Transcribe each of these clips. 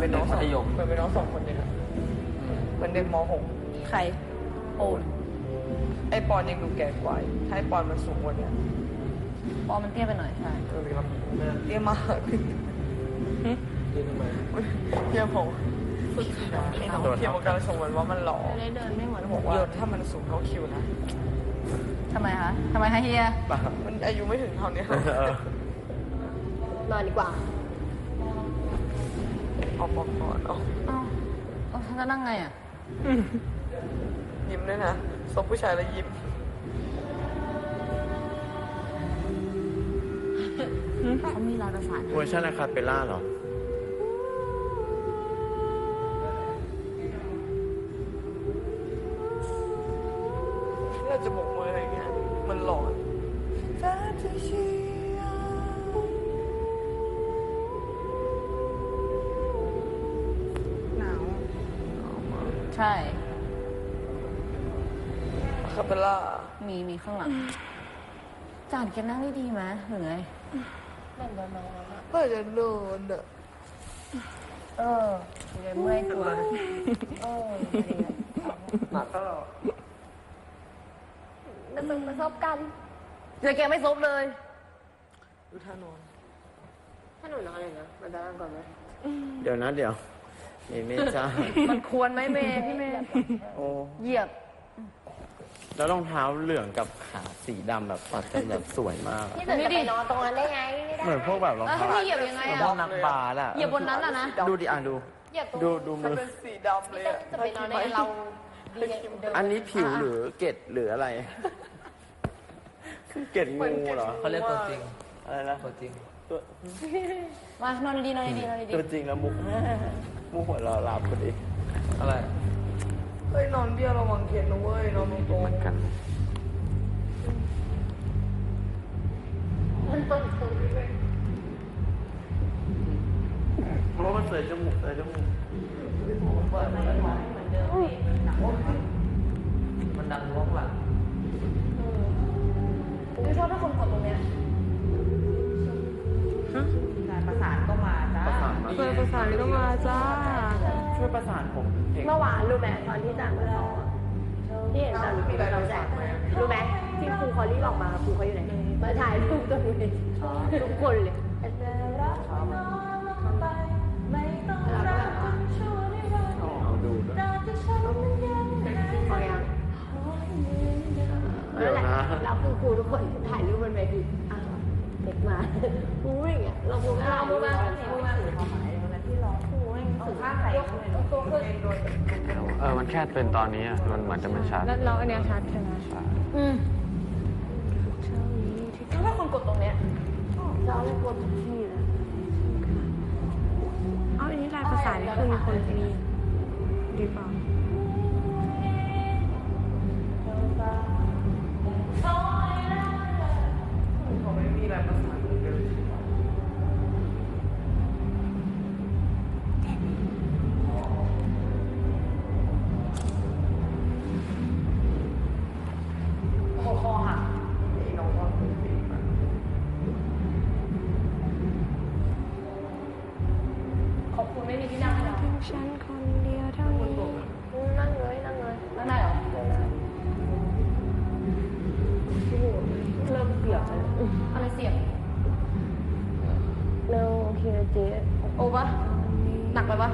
มือนเป็นน้องสมัองธยม เหมือนเป็นน้องสองคนเลยอะเหมือนเด็กมหกใคร โอนไอปอนยังดูแก่กว่าอีกถ้าไอปอนมันสูงกว่าเนี้ยปอมันเตี้ยไปหน่อยใช่เออครับแม่เรียกมากเรียนทำไมเรียกผมไอ้น้องเทียมกันชมมันว่ามันหล่อจะได้เดินไม่เหมือนบอกว่าถ้ามันสูงเท่าคิวนะทำไมคะทำไมคะเฮียป่ะมันอายุไม่ถึงเท่านี้เออนอนดีกว่าเอาปอกก่อนเอาอ้าวเอ้าฉันจะนั่งไงอะ ยิ้มด้วยนะซบผู้ชายแล้วยิ้ม เขามีลายประสานเวอร์ชันอะคาเปลล่าเหรอ เราจะบอกมืออะไรเงี้ยมันหลอนห ใช่คาเปล่ามีมีข้างหลังจานแกนั่งได้ดีไหมหรือไงก็จะโดนอะเออเดี๋ยวเมื่อยตัวเออดีอะหนักก็แล้วมึงมาซบกันเดี๋ยวแกไม่ซบเลยดูท่านอนถ้าหนูนอนเลยนะมาด้านก่อนไหมเดี๋ยวนะเดี๋ยว เมย์ไม่จ้ามันควรไหมเมย์พี่เมย์โอ้เหยียบ แล้วรองเท้าเหลืองกับขาสีดำแบบตัดกันแบบสวยมากอะพี่เดินจะไปนอนตรงนั้นได้ไงไม่ได้เหมือนพวกแบบรองแล้วเท้าให้พี่เหยียบยังไงเหมือนอะพวกนักบาสอะเหยียบบนนั้นอะนะดูดิอะดู เหยียบตรงดูดูมัมืนอเป็นสีดำเลยพี่อะจะไปนอนได้เราดีเนี่ยเดินอันนี้ผิวหรือเกล็ดหรืออะไรเกล็ดงูเหรอเขาเรียกตัวจริงอะไรนะตัวจริงตัวมานอนดีๆนอนดีๆนอนดีตัวจริงแล้วมุก มุกหัวเราะหลับพอดีอะไรเฮ้ยนอนเบี้ยวระวังเข็นนะเว้ยนอนตรงเหมือนกันมันเปิดตูดด้วยเพราะมันเสยจมูกเสยจมูกมันดังร้องหลังๆไม่ชอบถ้าคนกดตรงเนี้ย เพื่อนประสานก็มาจ้า ช่วยประสานผมเพลงเมื่อวานรู้ไหมตอนที่จัดมาซ้อมอะที่เห็นจัดมีเราแจกรู้ไหมที่ครูคอรี่ออกมาครูเขาอยู่ไหนมาถ่ายรูปตรงนี้ทุกคนเลยแล้วก็แบบว่าเอาดูด้วยพอยังนั่นแหละเราคือครูทุกคนถ่ายรูปบนเวทีอะ เด็กมาอุ้ยอย่างเงี้ยเราครูไม่เราครูมาครูมาครูไม่สุดท้ายใส่ตัวขึ้นเออ มันแค่เป็นตอนนี้อะมันเหมือนจะไม่ชัดแล้วเราอันเนี้ยชัดใช่ไหมใช่อืมแล้วถ้าคนกดตรงเนี้ยเรากดที่เลยเอาอันนี้ลายภาษานี่คือมีคนมีดีเปล่า ฉันคนเดียวเท่านี้นั่งเลยนั่งเลยนั่งได้เหรอเริ่มเปียกแล้วอะไรเสียงเร็วโอเคเจ๊โอ้ปะหนักไปปะ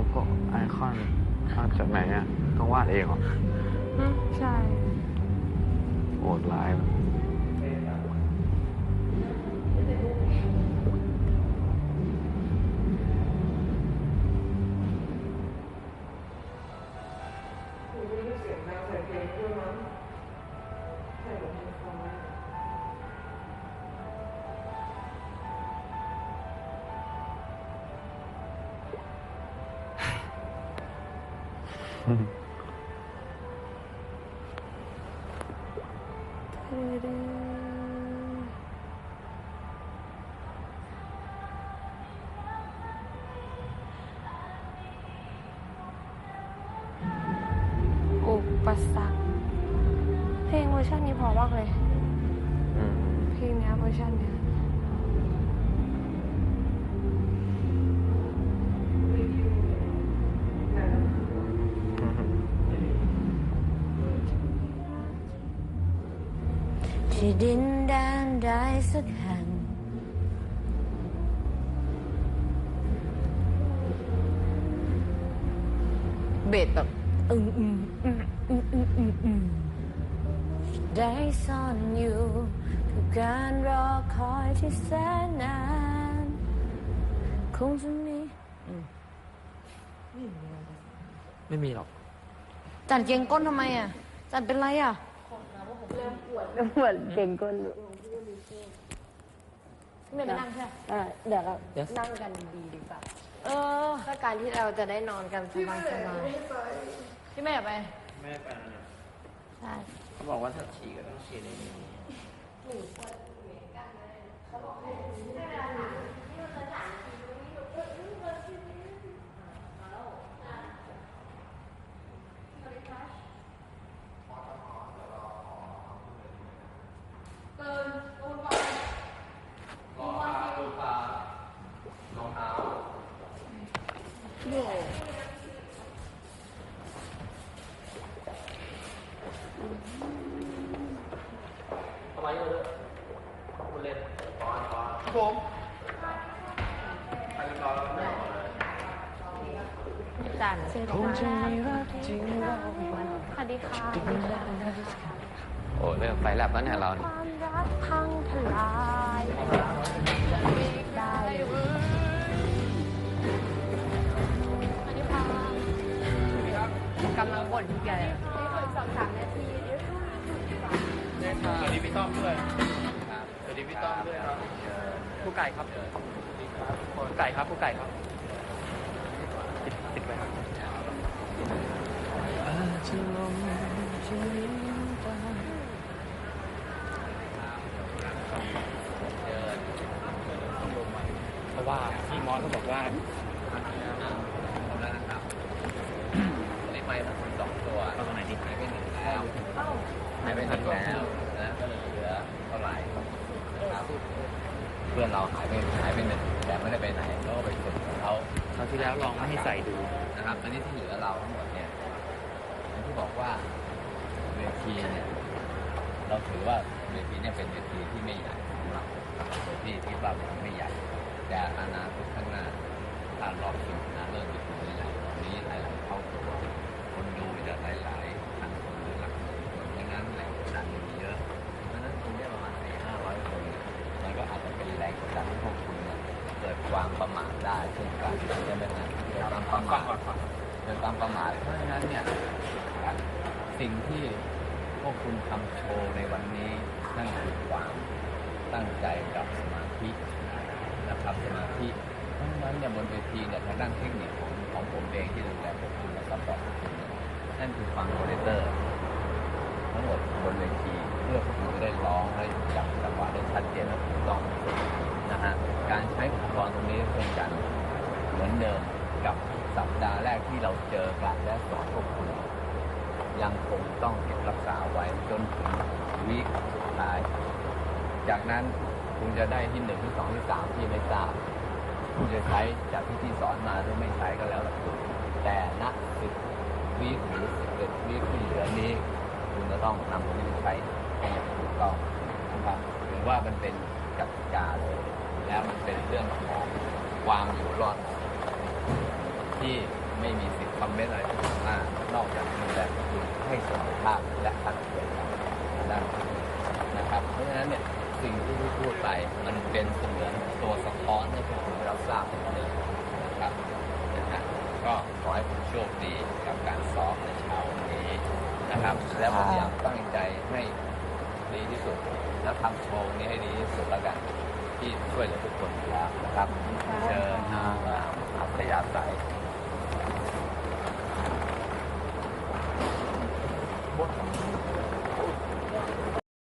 นอะเอาพวกไอคอนมาจากไหนอะต้องวาดเองเหรออืมใช่ โหดร้ายแบ ออุปสรรคเพลงเวอร์ชันนี้เพอมากเลยอืมเพลงเนี้ยเวอร์ชัน ดินแดนใดสักแห่ง เบสแบบอืมอืมอืมอืมอืมอืมอืมได้ซ่อนอยู่กับการรอคอยที่แสนนาน คงจะมีไม่มีหรอก จันเกงก้นทำไมอะ จันเป็นไรอะ เหมือนเก่งก้นอยู่ไม่ไปนั่งใช่ไหมอ่าเดี๋ยวเรา Yes นั่งกันดีๆดีกว่าเออเพื่อการที่เราจะได้นอนกันสบายพี่แม่อยากไปแม่ไปแล้วนะใช่เขาบอกว่าถ้าฉี่ก็ต้องฉี่ในนี้ทำไมเยอะคุณเล่น จันเสร็จแล้วสวัสดีค่ะโอ้เริ่มไฟแลบแล้วเนี่ยเราความรักพังทลายได้สวัสดีค่ะกำลังบ่นแกๆสองสามนาทีเดี๋ยวสวัสดีพี่ต้อมด้วยสวัสดีพี่ต้อมด้วยครับผู้ไก่ครับผู้ไก่ครับผู้ไก่ครับติดติดไปครับ เพราะว่าพี่มอสเขาบอกว่านี่ไปทั้งสองตัวเอาตรงไหนดีหายไปหนึ่งแล้วหายไปหนึ่งแล้วนะก็เลยเหลือเท่าไหร่นะครับเพื่อนเราหายไปหายไปหนึ่งแต่ไม่ได้ไปไหนเขาก็ไปฝึกของเขาคราวที่แล้วลองไม่ให้ใส่ดูนะครับอันนี้ที่เหลือเราทั้งหมดเนี่ยอย่าง ที่บอกว่าเวทีเนี่ยเราถือว่าเวทีเนี่ยเป็นเวทีที่ไม่ใหญ่สำหรับเวที่ที่ว่ามันไม่ใหญ่ แต่อนาคตข้างหน้าถ้ารอบชิงชนะเลิศเวทีใหญ่ตรงนี้หลายๆเข้าตัวคนดูจะหลายๆพันคนหรือหลักหมื่นคนเพราะงั้นแรงกดดันมันมีเยอะเพราะฉะนั้นคุณได้ประมาณสี่ห้าร้อยคนมันก็อาจจะเป็นแรงกดดันให้พวกคุณเนี่ยเกิดความประมาทได้เช่นกันใช่ไหมนะเกิดความประมาทเกิดความประมาทเพราะฉะนั้นเนี่ย สิ่งที่พวกคุณทำโชว์ในวันนี้นั่นคือความตั้งใจกับสมาธินะครับสมาธิเพราะฉะนั้นเนี่ยบนเวทีเนี่ยทางด้านเทคนิคของของผมเองที่ดูแลพวกคุณและซัพพอร์ตพวกคุณเนี่ยนั่นคือฟังโมเดเตอร์ ทั้งหมดบนเวทีเพื่อพวกคุณจะได้ร้องและจับจังหวะได้ชัดเจนและถูกต้องนะฮะการใช้อุปกรณ์ตรงนี้เช่นกันเหมือนเดิมกับสัปดาห์แรกที่เราเจอกันและสอนพวกคุณ ยังคงต้องเก็บรักษาไว้จนถึงวีคสุดท้าย จากนั้นคุณจะได้ที่หนึ่งที่สองที่สามที่ไม่ทราบคุณจะใช้จากที่ที่สอนมาหรือไม่ใช้ก็แล้วแต่ณแต่ณสิบวีคหรือสิบเอ็ดวีคที่เหลือนี้คุณจะต้องนำตรงนี้ไปใช้อย่างถูกต้องนะครับหรือว่ามันเป็นกติกาเลยแล้วมันเป็นเรื่องของความอยู่รอดที่ไม่มีสิทธิ์คอมเมนต์อะไรทั้งนั้นนอกจาก ให้สมรรถภาพและทันเกิดด้านนะครับเพราะฉะนั้นเนี่ยสิ่งที่พี่พูดไปมันเป็นเสมือนตัวสะท้อนให้พวกคุณรับทราบนั่นเองนะครับนะฮะก็ขอให้คุณโชคดีกับการซ้อมในเช้าวันนี้นะครับ แล้วผมอยากตั้งใจให้ดีที่สุด แล้วทำโชว์นี้ให้ดีที่สุดแล้วกันที่ช่วยเหลือทุกคนอยู่แล้วนะครับเชิญนะอัธยาศัย